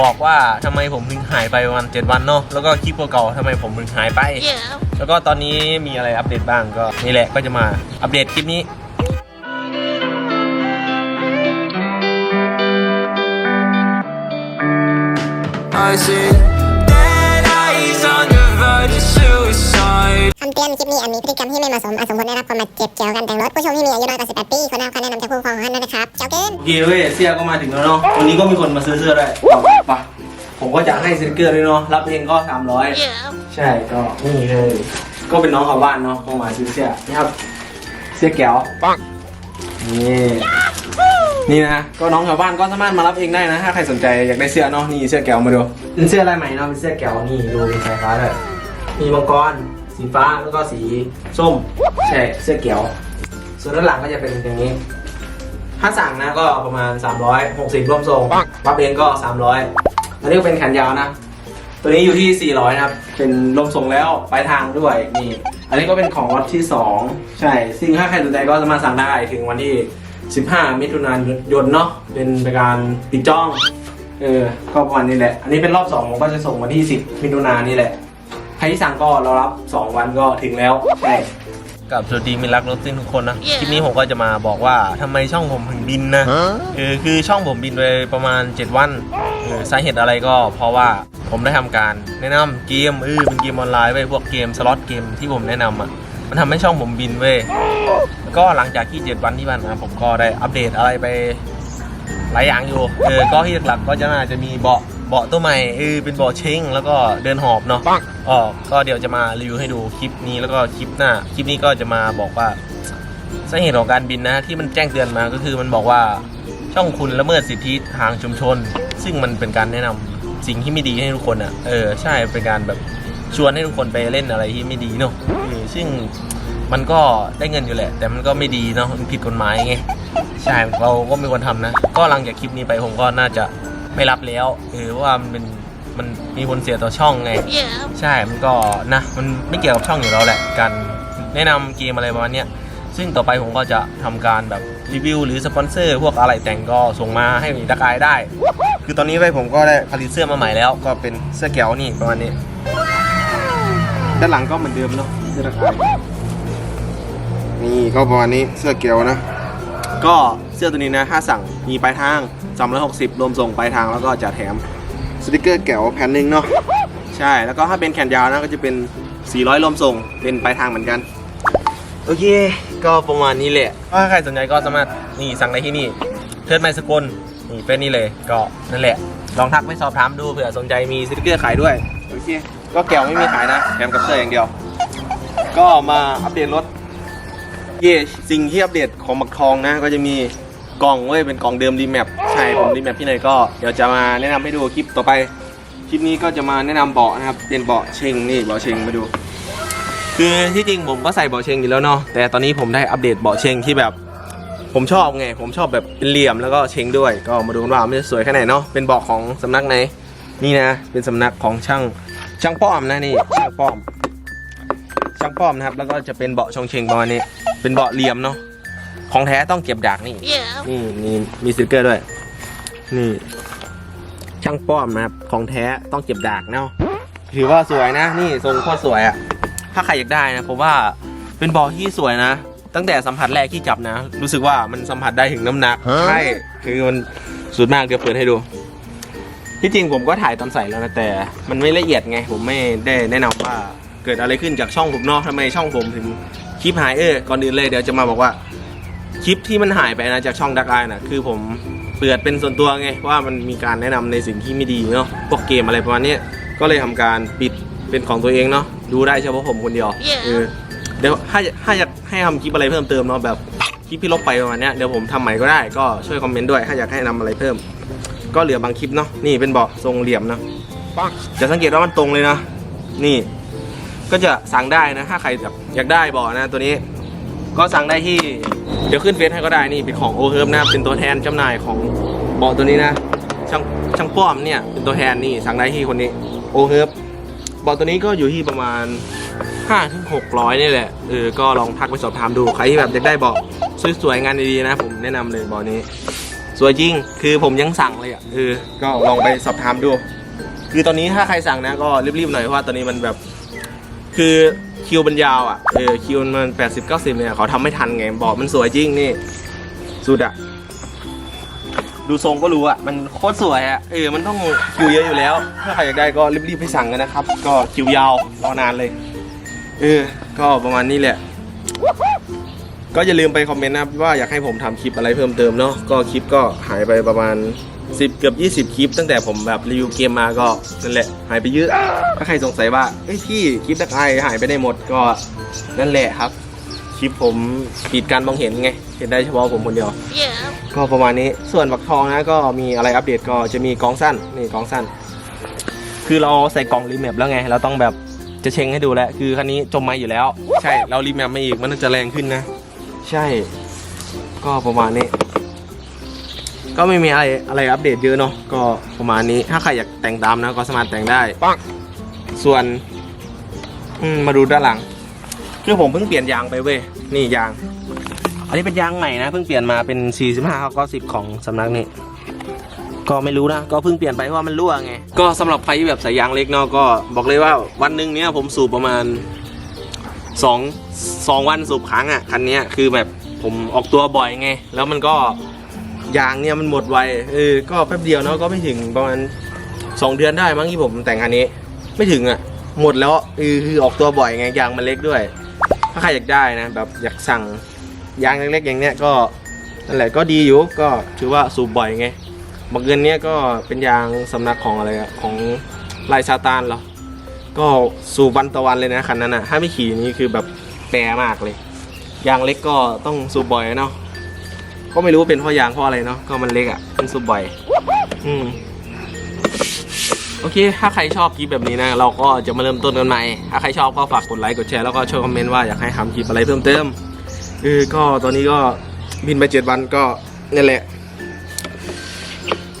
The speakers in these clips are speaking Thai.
บอกว่าทำไมผมถึงหายไปประมาณเจ็ดวันเนาะแล้วก็คลิปเก่าๆทำไมผมถึงหายไปแล้วก็ตอนนี้มีอะไรอัปเดตบ้างก็นี่แหละก็จะมาอัปเดตคลิปนี้ I see dead eyes on the verge of suicide. คำเตือนคลิปนี้อาจมีพฤติกรรมที่ไม่เหมาะสมอาจสมควรได้รับความบาดเจ็บเกี่ยวกับการแต่งรถผู้ชมที่มีอายุน้อยกว่า18ปีควรได้รับคำแนะนำจากผู้ปกครองของท่านด้วยนะครับเจ้าเกิน โอเคเว้ยเสื้อก็มาถึงแล้วเนาะ วันนี้ก็มีคนมาซื้อเสื้อด้วยปะผมก็จะให้สติกเกอร์ด้วยเนาะ รับเองก็ 300 ใช่ ก็นี่เลย ก็เป็นน้องชาวบ้านเนาะเขามาซื้อเสื้อนี่ครับ เสื้อแก้วปังนี่ นี่นะ ก็น้องชาวบ้านก็สามารถมารับเองได้นะ ถ้าใครสนใจอยากได้เสื้อเนาะ นี่เสื้อแก้วมาดูเป็นเสื้อลายใหม่เนาะ เป็นเสื้อแก้วนี่ดูเป็นสายฟ้าด้วยมีมังกร สีฟ้าแล้วก็สีส้มใช่เสื้อแก้วส่วนด้านหลังก็จะเป็นอย่างนี้ ถ้าสั่งนะก็ประมาณ 360ร่วมทรงรับเองก็ 300 อันนี้ก็เป็นแขนยาวนะ ตัวนี้อยู่ที่ 400 นะครับ เป็นร่มทรงแล้วปลายทางด้วยนี่อันนี้ก็เป็นของล็อตที่ 2 ใช่ซึ่งถ้าใครสนใจก็สามารถสั่งได้ถึงวันที่ 15 มิถุนายนเนาะเป็นการปิดจ้องเออก็ประมาณนี้แหละ อันนี้เป็นรอบ2ผมก็จะส่งวันที่ 10 มิถุนายนนี่แหละ ใครที่สั่งก็รอรับ 2 วันก็ถึงแล้วใช่กับสวัสดีมิตรรักรถซิ่งทุกคนนะ คลิปนี้ผมก็จะมาบอกว่าทำไมช่องผมถึงบินนะเออคือช่องผมบินไปประมาณ 7 วันเออสาเหตุอะไรก็เพราะว่าผมได้ทำการแนะนำเกมเออเป็นเกมออนไลน์ไว้ยพวกเกมสล็อตเกมที่ผมแนะนำอะมันทำให้ช่องผมบินเว้ยแล้วก็หลังจากที่ 7 วันที่ผ่านมาผมก็ได้อัปเดตอะไรไปหลายอย่างอยู่เออก็ที่หลักๆก็จะน่าจะมีเบาะ เบาะตัวใหม่เออเป็นเบาะเช้งแล้วก็เดินหอบเนาะอ๋อก็เดี๋ยวจะมารีวิวให้ดูคลิปนี้แล้วก็คลิปหน้า คลิปนี้ก็จะมาบอกว่าสาเหตุของการบินนะที่มันแจ้งเตือนมาก็คือมันบอกว่าช่องคุณละเมิดสิทธิทางชุมชน ซึ่งมันเป็นการแนะนำสิ่งที่ไม่ดีให้ทุกคนอะเออใช่เป็นการแบบชวนให้ทุกคนไปเล่นอะไรที่ไม่ดีเนาะเออซึ่งมันก็ได้เงินอยู่แหละ แต่มันก็ไม่ดีเนาะมันผิดกฎหมายไงใช่เราก็ไม่ควรทำนะ ก็หลังจากคลิปนี้ไปผมก็น่าจะ ไม่รับแล้วเออเพราะว่ามันเป็นมันมีผลเสียต่อช่องไง ใช่มันก็นะมันไม่เกี่ยวกับช่องอยู่แล้วแหละ การแนะนำเกมอะไรประมาณเนี้ยซึ่งต่อไปผมก็จะทำการแบบรีวิวหรือสปอนเซอร์ พวกอะไรแต่งก็ส่งมาให้ดักอายได้ คือตอนนี้ไปผมก็ได้ผลิตเสื้อมาใหม่แล้ว ก็เป็นเสื้อแก้วนี่ประมาณนี้ ด้านหลังก็เหมือนเดิมเนาะเสื้อดักอายนี่ก็ประมาณนี้เสื้อแก้วนะ ก็ เสื้อตัวนี้นะถ้าสั่งมีปลายทาง 360 รวมส่งปลายทางแล้วก็จะแถมสติกเกอร์แก้วแผ่นหนึ่งเนาะใช่แล้วก็ถ้าเป็นแขนยาวนะก็จะเป็น 400 รวมส่งเป็นปลายทางเหมือนกันโอเค ก็ประมาณนี้แหละถ้าใครสนใจก็สามารถนี่สั่งได้ที่นี่เทิร์ดไมสกุลนี่เป็นนี่เลยก็นั่นแหละ ลองทักไปสอบถามดูเผื่อสนใจมีสติกเกอร์ขายด้วยโอเคก็แก้วไม่มีขายนะแถมกับเสื้ออย่างเดียว ก็มาอัปเดตรถเย่สิ่งที่อัปเดตของหมักทองนะก็จะมี กล่องเว้ยเป็นกล่องเดิมรีแมปใช่ผมรีแมปที่ไหนก็เดี๋ยวจะมาแนะนำให้ดูคลิปต่อไปคลิปนี้ก็จะมาแนะนำเบาะนะครับเป็นเบาะเชงนี่เบาะเชงมาดู คือที่จริงผมก็ใส่เบาะเชงอยู่แล้วเนาะแต่ตอนนี้ผมได้อัปเดตเบาะเชงที่แบบ ผมชอบไงผมชอบแบบเป็นเหลี่ยมแล้วก็เชงด้วย ก็มาดูกันว่ามันจะสวยแค่ไหนเนาะเป็นเบาะของสำนักไหนนี่นะ เป็นสำนักของช่างช่างป้อมนะนี่ช่างป้อมช่างป้อมนะครับแล้วก็จะเป็นเบาะชงเชงประมาณนี้ เป็นเบาะเหลี่ยมเนาะ ของแท้ต้องเก็บดากนี่ นี่นี่มีสติกเกอร์ด้วย นี่ ช่างป้อมนะครับ ของแท้ต้องเก็บดากเนาะ ถือว่าสวยนะ นี่ทรงโคตรสวยอะถ้าใครอยากได้นะผมว่าเป็นเบาะที่สวยนะ ตั้งแต่สัมผัสแรกที่จับนะ รู้สึกว่ามันสัมผัสได้ถึงน้ำหนัก ใช่ คือมันสุดมากเดี๋ยวเปิดให้ดู ที่จริงผมก็ถ่ายตอนใส่แล้วนะแต่ มันไม่ละเอียดไง ผมไม่ได้แนะนำว่าเกิดอะไรขึ้นจากช่องผมเนาะทำไมช่องผมถึงคลิปหายเออก่อนอื่นเลยเดี๋ยวจะมาบอกว่า คลิปที่มันหายไปนะจากช่องดักไอนะคือผมเปิดเป็นส่วนตัวไงว่ามันมีการแนะนำในสิ่งที่ไม่ดีเนาะพวกเกมอะไรประมาณเนี้ยก็เลยทำการปิดเป็นของตัวเองเนาะดูได้เฉพาะผมคนเดียว Yeah. เออเดี๋ยวถ้าถ้าอยากให้ทำคลิปอะไรเพิ่มเติมเนาะแบบคลิปที่ลบไปประมาณเนี้ยเดี๋ยวผมทำใหม่ก็ได้ก็ช่วยคอมเมนต์ด้วยถ้าอยากให้นำอะไรเพิ่ม ก็เหลือบางคลิปเนาะนี่เป็นเบาะทรงเหลี่ยมนะจะสังเกตว่ามันตรงเลยนะ นี่ ก็จะสั่งได้นะถ้าใครแบบอยากได้เบาะนะตัวนี้ ก็สั่งได้ที่ เดี๋ยวขึ้นเฟซให้ก็ได้นี่เป็นของโอเฮิร์มนะเป็นตัวแทนจำหน่ายของเบาะตัวนี้นะช่างช่างป้อมเนี่ยเป็นตัวแทนนี่สั่งได้ที่คนนี้โอเฮิร์มเบาะตัวนี้ก็อยู่ที่ประมาณ5ถึง600นี่แหละเออก็ลองทักไปสอบถามดูใครที่แบบอยากได้เบาะสวยๆงานดีๆนะ ผมแนะนำเลยเบาะนี้ สวยจริงคือผมยังสั่งเลยอะเออก็ลองไปสอบถามดู คือตอนนี้ถ้าใครสั่งนะก็รีบๆหน่อยเพราะว่าตอนนี้มันแบบ คือ คิวมันยาวอะ เออคิวมันแปดสิบเก้าสิบเนี่ยเขาทำไม่ทันไงบอกมันสวยจริงนี่ สุดอะ ดูทรงก็รู้อะ มันโคตรสวยอะ เออ มันต้องคิวเยอะอยู่แล้ว ถ้าใครอยากได้ก็รีบๆไปสั่งกันนะครับ ก็คิวยาวรอนานเลย เออ ก็ประมาณนี้แหละ ก็อย่าลืมไปคอมเมนต์นะว่าอยากให้ผมทำคลิปอะไรเพิ่มเติมเนาะ ก็คลิปก็หายไปประมาณ 10 เกือบ 20 คลิป ตั้งแต่ผมแบบรีวิวเกมมาก็นั่นแหละหายไปเยอะ ถ้าใครสงสัยว่าเอ้ยพี่คลิปดักไอหายไปได้หมดก็นั่นแหละครับ คลิปผมปิดการมองเห็นไง เห็นได้เฉพาะผมคนเดียว ก็ประมาณนี้ส่วนบักทองนะก็มีอะไรอัปเดตก็จะมีกองสั้นนี่กองสั้น คือเราใส่กล่องรีแมปแล้วไง เราต้องแบบจะเช็งให้ดูแล้วคือคันนี้จมไม้อยู่แล้ว ใช่เรารีแมปมาอีกมันน่าจะแรงขึ้นนะ ใช่ ก็ประมาณนี้ ก็ไม่มีอะไรอะไรอัปเดตเยอะเนาะก็ประมาณนี้ถ้าใครอยากแต่งตามนะก็สามารถแต่งได้ส่วนอืมมาดูด้านหลัง คือผมเพิ่งเปลี่ยนยางไปเว้ยนี่ยาง อันนี้เป็นยางใหม่นะเพิ่งเปลี่ยนมาเป็น 45เขาก็10 ของสำนักนี้ก็ไม่รู้นะก็เพิ่งเปลี่ยนไปเพราะว่ามันรั่วไงก็สำหรับใครที่แบบใส่ยางเล็กเนาะก็บอกเลยว่าวันหนึ่งเนี้ยผมสูบประมาณสองสองวันสูบครั้งอะคันเนี้ยคือแบบผมออกตัวบ่อยไง แล้วมันก็ ยางเนี่ยมันหมดไวเออก็แป๊บเดียวเนาะก็ไม่ถึงประมาณสองเดือนได้มั้งที่ผมแต่งคันนี้ ไม่ถึงอะหมดแล้วเออคือออกตัวบ่อยไงยางมันเล็กด้วย ถ้าใครอยากได้นะแบบอยากสั่งยางเล็กๆอย่างเนี้ยก็นั่นแหละก็ดีอยู่ก็ถือว่าสูบบ่อยไงบักเงินเนี้ยก็เป็นยางสำนักของอะไรอะของลายซาตานเหรอก็สูบวันต่อวันเลยนะคันนั้นอะถ้าไม่ขี่นี่คือแบบแปรมากเลยยางเล็กก็ต้องสูบบ่อยเนาะ ก็ไม่รู้เป็นเพราะยางเพราะอะไรเนาะก็มันเล็กอะมันสูบบ่อยอืมโอเค ถ้าใครชอบคลิปแบบนี้นะ เราก็จะมาเริ่มต้นกันใหม่ ถ้าใครชอบก็ฝากกดไลค์กดแชร์แล้วก็ช่วยคอมเมนต์ว่าอยากให้ทำคลิปอะไรเพิ่มเติมเออก็ตอนนี้ก็บินไปเจ็ดวันก็นี่แหละ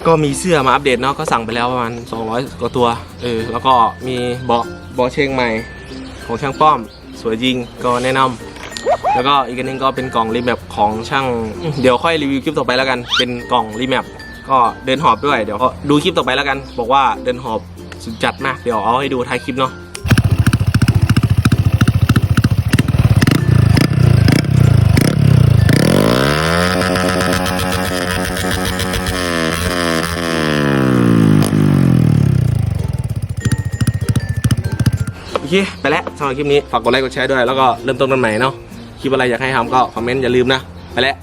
ก็มีเสื้อมาอัปเดตเนาะก็สั่งไปแล้วประมาณ 200 กว่าตัวเออแล้วก็มีเบาะเบาะเชงใหม่ ของช่างป้อม สวยจริงก็แนะนำ แล้วก็อีกอันหนึงก็เป็นกล่องรีแมปของช่าง เดี๋ยวค่อยรีวิวคลิปต่อไปแล้วกัน เป็นกล่องรีแมปก็เดินหอบด้วยเดี๋ยวก็ดูคลิปต่อไปแล้วกัน บอกว่าเดินหอบสุดจัดมาก เดี๋ยวเอาให้ดูท้ายคลิปเนาะโอเค ไปแล้วสำหรับคลิปนี้ ฝากกดไลค์กดแชร์ด้วย แล้วก็เริ่มต้นกันใหม่เนาะ คลิปอะไรอยากให้ทำก็คอมเมนต์อย่าลืมนะ ไปแล้ว